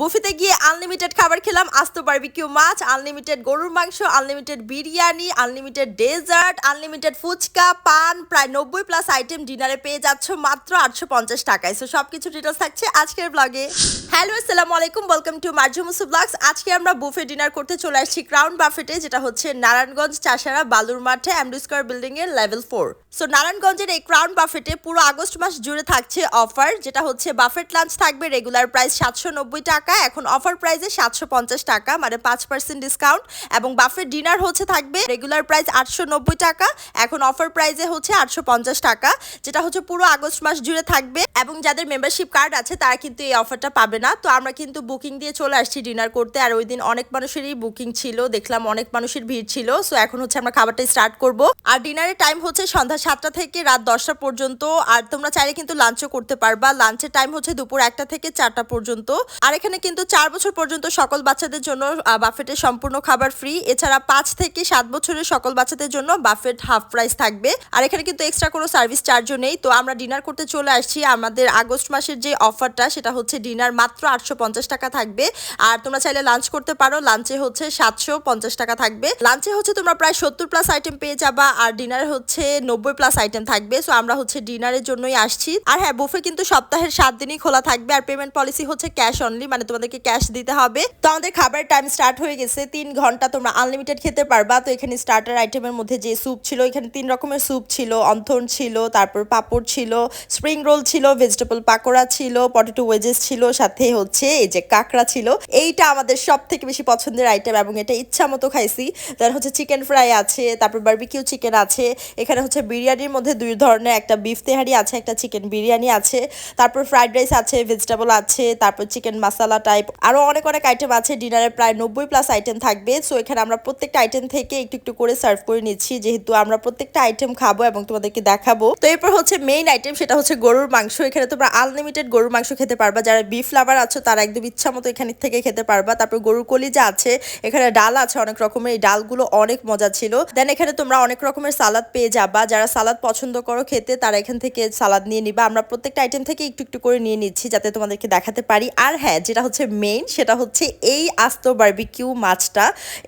বুফিতে গিয়ে আনলিমিটেড খাবার খেলাম, আস্ত বারবিকিউ মাছ আনলিমিটেড গরুর মাংস unlimited biryani unlimited dessert unlimited fuchka, পান, প্রায় নব্বই প্লাস আইটেম ডিনারে পেয়ে যাচ্ছ মাত্র আটশো পঞ্চাশ টাকায়। সো সবকিছু ডিটেলস থাকছে আজকের ব্লগে হ্যালো আসসালামু আলাইকুম ওয়েলকাম টু মার্জুমুসু ব্লগস আজকে আমরা বুফে ডিনার করতে চলে আসছি ক্রাউন বাফেটে যেটা হচ্ছে নারায়ণগঞ্জ, চাষারা, বালুর মাঠে অ্যামডু স্কোয়ার বিল্ডিং এর লেভেল ফোর সো নারায়ণগঞ্জের এই ক্রাউন বাফেটে পুরো আগস্ট মাস জুড়ে থাকছে অফার যেটা হচ্ছে বাফেট লাঞ্চ থাকবে রেগুলার প্রাইস সাতশো নব্বই টাকা। এখন অফার প্রাইসে সাতশো পঞ্চাশ টাকা মানে পাঁচ পার্সেন্ট ডিসকাউন্ট এবং বাফেট ডিনার হচ্ছে থাকবে রেগুলার প্রাইস আটশো নব্বই টাকা, এখন অফার প্রাইসে হচ্ছে আটশো পঞ্চাশ টাকা, যেটা হচ্ছে পুরো আগস্ট মাস জুড়ে থাকবে এবং যাদের মেম্বারশিপ কার্ড আছে, তারা কিন্তু এই অফারটা পাবে না। তো আমরা কিন্তু বুকিং দিয়ে চলে আসছি ডিনার করতে, আর ওই দিন অনেক মানুষেরই বুকিং ছিল, দেখলাম অনেক মানুষের ভিড় ছিল সো এখন হচ্ছে আমরা খাবারটা স্টার্ট করব। আর ডিনারের টাইম হচ্ছে সন্ধ্যা সাতটা থেকে রাত দশটা পর্যন্ত, আর তোমরা চাইলে কিন্তু লাঞ্চও করতে পারবা। লাঞ্চের টাইম হচ্ছে দুপুর একটা থেকে চারটা পর্যন্ত। আর এখানে কিন্তু চার বছর পর্যন্ত সকল বাচ্চাদের জন্য বাফেটের সম্পূর্ণ খাবার ফ্রি এছাড়া পাঁচ থেকে সাত বছরের সকল বাচ্চাদের জন্য বাফেট হাফ প্রাইস থাকবে। আর এখানে কিন্তু এক্সট্রা কোনো সার্ভিস চার্জও নেই। তো আমরা ডিনার করতে চলে আসছি। আমাদের আগস্ট মাসের যে অফারটা সেটা হচ্ছে ডিনার মাত্র আটশো পঞ্চাশ টাকা থাকবে। আর তোমরা চাইলে লাঞ্চ করতে পারো। লাঞ্চে হচ্ছে সাতশো পঞ্চাশ টাকা থাকবে। লাঞ্চে হচ্ছে তোমরা প্রায় সত্তর প্লাস আইটেম পেয়ে যাবা। আর ডিনারে হচ্ছে নব্বই প্লাস আইটেম থাকবে। সো আমরা হচ্ছে ডিনারের জন্যই আসছি। আর হ্যাঁ বুফে কিন্তু সপ্তাহের সাত দিনই খোলা থাকবে। আর পেমেন্ট পলিসি হচ্ছে ক্যাশ অনলি মানে তোমাদেরকে ক্যাশ দিতে হবে। তো আমাদের খাবারের টাইম স্টার্ট হয়ে গেছে। তিন ঘণ্টা তোমরা আনলিমিটেড খেতে পারবা। তো এখানে স্টার্টার আইটেমের মধ্যে যে স্যুপ ছিল, এখানে তিন রকমের স্যুপ ছিল। অন্থন ছিল, তারপর পাপড় ছিল স্প্রিং রোল ছিল ভেজিটেবল পাকোড়া ছিল পটেটো ওয়েজেস ছিল, সাথে হচ্ছে এই যে কাঁকড়া ছিল। এইটা আমাদের সব থেকে বেশি পছন্দের আইটেম এবং এটা ইচ্ছা মতো খাইছি। দেন হচ্ছে চিকেন ফ্রাই আছে, তারপর বারবিকিউ চিকেন আছে। এখানে হচ্ছে বিরিয়ানির মধ্যে দুই ধরনের, একটা বিফ তেহারি আছে, একটা চিকেন বিরিয়ানি আছে। তারপর ফ্রাইড রাইস আছে ভেজিটেবল আছে, তারপর চিকেন মাসালা টাইপ আরও অনেক অনেক আইটেম আছে ডিনারে প্রায় নব্বই প্লাস আইটেম থাকবে। সো এখানে আমরা প্রত্যেকটা আইটেম থেকে একটু একটু করে সার্ভ করে নিচ্ছি, যেহেতু আমরা প্রত্যেকটা আইটেম খাব এবং তোমাদেরকে দেখাবো। তো এরপর হচ্ছে মেইন আইটেম সেটা হচ্ছে গরুর মাংস। এখানে তোমরা আনলিমিটেড গরুর মাংস খেতে পারবা। যারা বিফ লাভার আছো, তারা একদম ইচ্ছা মতো এখান থেকে খেতে পারবা। তারপর গরুর কলিজা আছে, এখানে ডাল আছে, অনেক রকমের। এই ডালগুলো অনেক মজা ছিল। দেন এখানে তোমরা অনেক রকমের সালাদ পেয়ে যাবা। যারা সালাদ পছন্দ করো খেতে, তারা এখান থেকে সালাদ নিয়ে নিবা। আমরা প্রত্যেকটা আইটেম থেকে একটু একটু করে নিয়ে নিচ্ছি, যাতে তোমাদেরকে দেখাতে পারি। আর হ্যাঁ যেটা হচ্ছে মেইন সেটা হচ্ছে এই আস্ত বারবিকিউ মাছটা।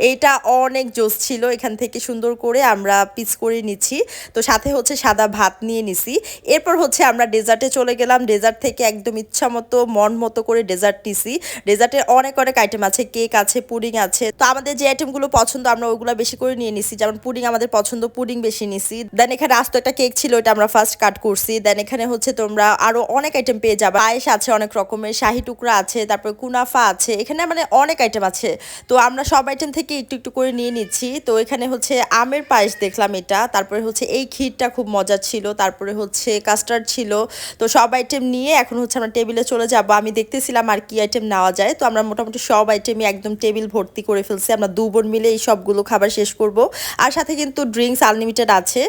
এইটা অনেক জোস ছিল, এখান থেকে সুন্দর করে আমরা পিস করে নিচ্ছি। তো সাথে হচ্ছে সাদা ভাত নিয়ে নিছি। এরপর হচ্ছে আমরা ডেজার্টে চলে গেলাম। ডেজার্ট থেকে একদম ইচ্ছা মতো, মন মতো করে ডেজার্ট নিছি। ডেজার্টের অনেক অনেক আইটেম আছে কেক আছে পুডিং আছে। তো আমাদের যে আইটেমগুলো পছন্দ, আমরা ওইগুলো বেশি করে নিয়ে নিছি। যেমন পুডিং আমাদের পছন্দ পুডিং বেশি নিছি। দেন এখানে আস্ত একটা কেক ছিল ওটা আমরা ফার্স্ট কাট করছি। দেন এখানে হচ্ছে তোমরা আরও অনেক আইটেম পেয়ে যাবে। পায়েস আছে অনেক রকমের, শাহি টুকরা আছে, তারপর কুনাফা আছে, এখানে মানে অনেক আইটেম আছে। তো আমরা সব আইটেম থেকে একটু একটু করে নিয়ে নিচ্ছি। তো এখানে হচ্ছে আমের পায়েস দেখলাম এটা, তারপরে হচ্ছে এই ক্ষীরটা খুব মজার ছিল, তারপরে হচ্ছে কাস্টার্ড ছিল। তো সব আইটেম নিয়ে এখন হচ্ছে আমরা টেবিলে চলে যাব। আমি দেখতেছিলাম আর কি আইটেম নেওয়া যায়। তো আমরা মোটামুটি সব আইটেমই একদম টেবিল ভর্তি করে ফেলছি। আমরা দু বোন মিলে এই সবগুলো খাবার শেষ করব। আর সাথে কিন্তু ড্রিঙ্কস আনলিমিটেড আছে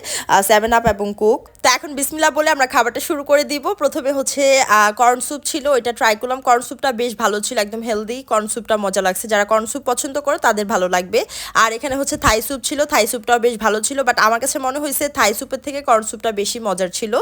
সেভেন আপ এবং কুক তো এখন বিসমিল্লা বলে আমরা খাবারটা শুরু করে দিব। প্রথমে হচ্ছে কর্ন স্যুপ ছিল এটা ট্রাই করলাম। কর্ন স্যুপটা বেশ ভালো ছিল, একদম হেলদি কর্ন স্যুপটা মজা লাগছে। যারা কর্ন স্যুপ পছন্দ করে, তাদের ভালো লাগবে। আর এখানে হচ্ছে থাই স্যুপ ছিল থাই স্যুপটাও বেশ ভালো ছিল বাট আমার কাছে মনে হয়েছে থাই স্যুপের থেকে কর্ন স্যুপটা বেশি মজার ছিল।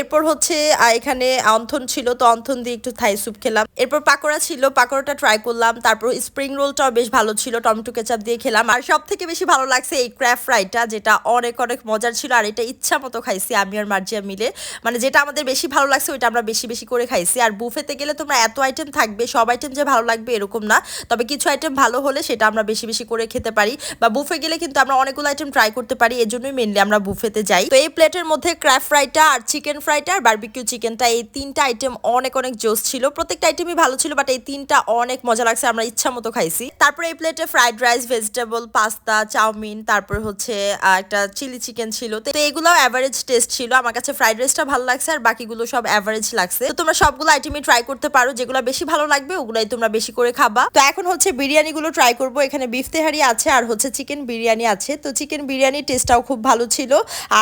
এরপর হচ্ছে এখানে অন্থন ছিল, তো অন্থন দিয়ে একটু থাই স্যুপ খেলাম। এরপর পাকোড়া ছিল, পাকোড়াটা ট্রাই করলাম। তারপর স্প্রিং রোলটাও বেশ ভালো ছিল, টমেটো কেচাপ দিয়ে খেলাম। আর সব থেকে বেশি ভালো লাগছে এই ক্র্যাফ ফ্রাইটা যেটা অনেক অনেক মজার ছিল, আর এটা ইচ্ছা মতো খাইছি আমি আর মার্জিয়া মিলে। মানে যেটা আমাদের বেশি ভালো লাগছে, ওইটা আমরা বেশি বেশি করে খাইছি। আর বুফেতে গেলে তোমরা এত আইটেম থাকবে সব আইটেম যে ভালো লাগবে এরকম না। তবে কিছু আইটেম ভালো হলে সেটা আমরা বেশি বেশি করে খেতে পারি বা বুফে গেলে কিন্তু আমরা অনেকগুলো আইটেম ট্রাই করতে পারি এই জন্যই মেনলি আমরা বুফেতে যাই। তো এই প্লেটের মধ্যে ক্র্যাফ ফ্রাইটা আর চিকেন ফ্রাইটা আর বার্বিকিউ চিকেনটা এই তিনটা আইটেম অনেক অনেক জোস ছিল। প্রত্যেকটা আইটেমই ভালো ছিল বাট এই তিনটা অনেক মজা লাগছে, আমরা ইচ্ছা মতো খাইছি। তারপরে এই প্লেটে fried rice vegetable pasta chow mein, তারপর হচ্ছে একটা চিলি চিকেন ছিল। তো এগুলো অ্যাভারেজ টেস্ট ছিল। আমার কাছে ফ্রাইড রাইসটা ভালো লাগছে আর বাকিগুলো সব অ্যাভারেজ লাগছে। তো তোমরা সবগুলো আইটেমই ট্রাই করতে পারো, যেগুলো বেশি ভালো লাগবে, ওগুলাই তোমরা বেশি করে খাবা। তো এখন হচ্ছে বিরিয়ানি গুলো ট্রাই করব। এখানে বিফ তেহারি আছে আর হচ্ছে চিকেন বিরিয়ানি আছে। তো চিকেন বিরিয়ানির টেস্টটাও খুব ভালো ছিল।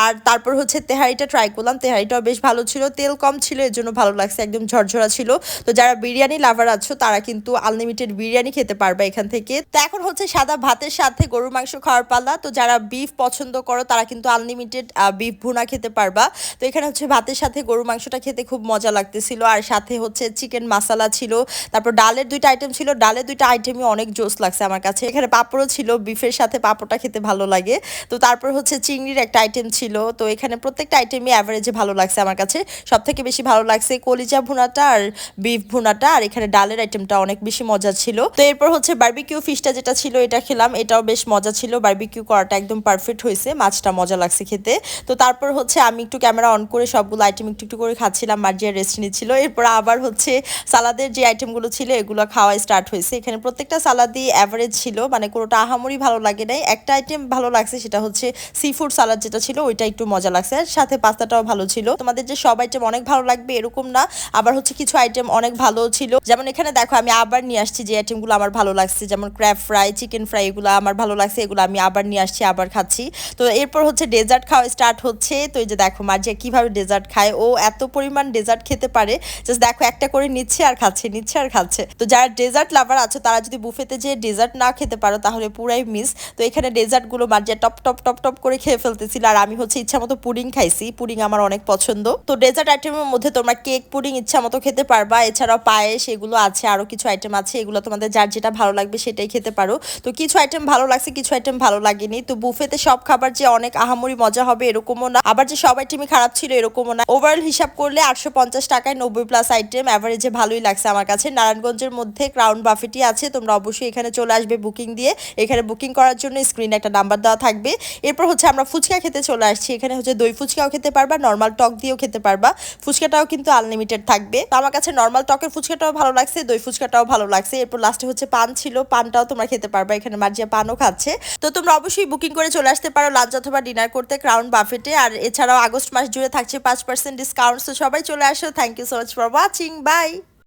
আর তারপর হচ্ছে তেহারিটা ট্রাই করলাম। তেহারিটাও বেশ ভালো ছিল। তেল কম ছিল, এর জন্য ভালো লাগছে, একদম ঝরঝরা ছিল। তো যারা বিরিয়ানি লাভার আছো, তারা কিন্তু আনলিমিটেড বিরিয়ানি খেতে পারবে এখান থেকে। তো এখন হচ্ছে সাদা ভাতের সাথে গরুর মাংস খাওয়ার পালা। তো যারা বিফ পছন্দ করো, তারা কিন্তু আনলিমিটেড বিফ ভুনা খেতে পারবা। তো এখানে হচ্ছে ভাতের সাথে গরুর মাংসটা খেতে খুব মজা লাগতেছিল। আর সাথে হচ্ছে চিকেন মাসালা ছিল। তারপর ডালের দুইটা আইটেম ছিল, ডালের দুইটা আইটেমই অনেক জোস লাগছে আমার কাছে। এখানে পাঁপড়ও ছিল, বিফের সাথে পাঁপড়টা খেতে ভালো লাগে। তো তারপর হচ্ছে চিংড়ির একটা আইটেম ছিল, তো এখানে প্রত্যেকটা আইটেমই অ্যাভারেজে ভালো লাগছে আমার কাছে। সব থেকে বেশি ভালো লাগছে কলিজা ভুনাটা আর বিফ ভুনাটা, আর এখানে ডালের আইটেমটা অনেক বেশি মজা ছিল। তো এরপর হচ্ছে বার্বিকিউ ফিশটা যেটা ছিল, এটা খেলাম, এটাও বেশ মজা ছিল। বার্বিকিউ করাটা একদম পারফেক্ট হয়েছে, মাছটা মজা লাগছে খেতে। তো তারপর হচ্ছে আমি একটু ক্যামেরা অন করে সবগুলো আইটেম একটু একটু করে খাচ্ছিলাম মার্জিয়া রেস্ট নিচ্ছিল। এরপর আবার হচ্ছে সালাদের যে আইটেমগুলো ছিল, এগুলো খাওয়া স্টার্ট হয়েছে। এখানে প্রত্যেকটা সালাদই অ্যাভারেজ ছিল মানে কোনোটা আহামরি ভালো লাগে নাই। একটা আইটেম ভালো লাগছে সেটা হচ্ছে সি ফুড সালাদ যেটা ছিল, ওইটা একটু মজা লাগছে। আর সাথে পাস্তাটাও ভালো ছিল। তোমাদের যে সব আইটেম অনেক ভালো লাগবে এরকম না, আবার হচ্ছে কিছু আইটেম অনেক ভালো ছিল। যেমন এখানে দেখো, আমি আবার নিয়ে আসছি যে আইটেমগুলো আমার ভালো লাগছে। যেমন ক্র্যাব ফ্রাই চিকেন ফ্রাই এগুলো আমার ভালো লাগছে, এগুলো আমি আবার নিয়ে আসছি, আবার খাচ্ছি। তো এরপর হচ্ছে ডেজার্ট খাওয়া স্টার্ট হচ্ছে। তো এই যে দেখো, মার্জিয়া কীভাবে ডেজার্ট খায়? ও এত পরিমাণ ডেজার্ট খেতে পারে। জাস্ট দেখো, একটা করে নিচ্ছে আর খাচ্ছে। নিচ্ছে আর খাচ্ছে। তো যারা ডেজার্ট লাভার আছে, তারা যদি বুফেতে যে ডেজার্ট না খেতে পারো, তাহলে পুরাই মিস তো এখানে ডেজার্টগুলো Marzia top top top top করে খেয়ে ফেলতেছিল। আর আমি হচ্ছে ইচ্ছা মতো পুডিং খাইছি। পুডিং আমার অনেক পছন্দ। তো ডেজার্ট আইটেমের মধ্যে তোমরা কেক পুডিং ইচ্ছা মতো খেতে পারবা। এছাড়াও পায়েস, এগুলো আছে, আরও কিছু আইটেম আছে। এগুলো তোমাদের যার যেটা ভালো লাগবে সেটাই খেতে পারো। তো কিছু আইটেম ভালো লাগছে, কিছু আইটেম ভালো লাগেনি। তো বুফেতে সব খাবার যে অনেক আহামরি মজা হবে এরকমও না। আবার যে সব আইটেমই খারাপ ছিল এরকমও না। ওভারঅল হিসাব করলে আটশো পঞ্চাশ টাকায় নব্বই প্লাস আইটেম অ্যাভারেজে ভালোই লাগছে আমার কাছে। নারায়ণগঞ্জের মধ্যে ক্রাউন বাফেটি আছে, তোমরা অবশ্যই এখানে চলে আসবে বুকিং দিয়ে। এখানে বুকিং করার জন্য স্ক্রিনে একটা নাম্বার দেওয়া থাকবে। এরপর হচ্ছে আমরা ফুচকা খেতে চলে আসছি। এখানে হচ্ছে দই ফুচকাও খেতে পারবা নর্মাল টক দিয়েও খেতে পারবা। ফুচকাটাও কিন্তু আনলিমিটেড থাকবে। তো আমার কাছে নর্মাল টকের ফুচকাটাও ভালো লাগছে, দই ফুচকাটাও ভালো লাগছে। এরপর লাস্টে হচ্ছে পান ছিল, পানটাও তোমরা খেতে পারবা। এখানে মার্জিয়া পানও খাচ্ছে। তো তোমরা অবশ্যই বুকিং করে চলে আসতে পারো লাঞ্চ অথবা ডিনার করতে ক্রাউন বাফেটে আর এছাড়াও আগস্ট মাস জুড়ে থাকছে পাঁচ পার্সেন্ট ডিসকাউন্ট তো সবাই চলে আসো। Thank you so much for watching bye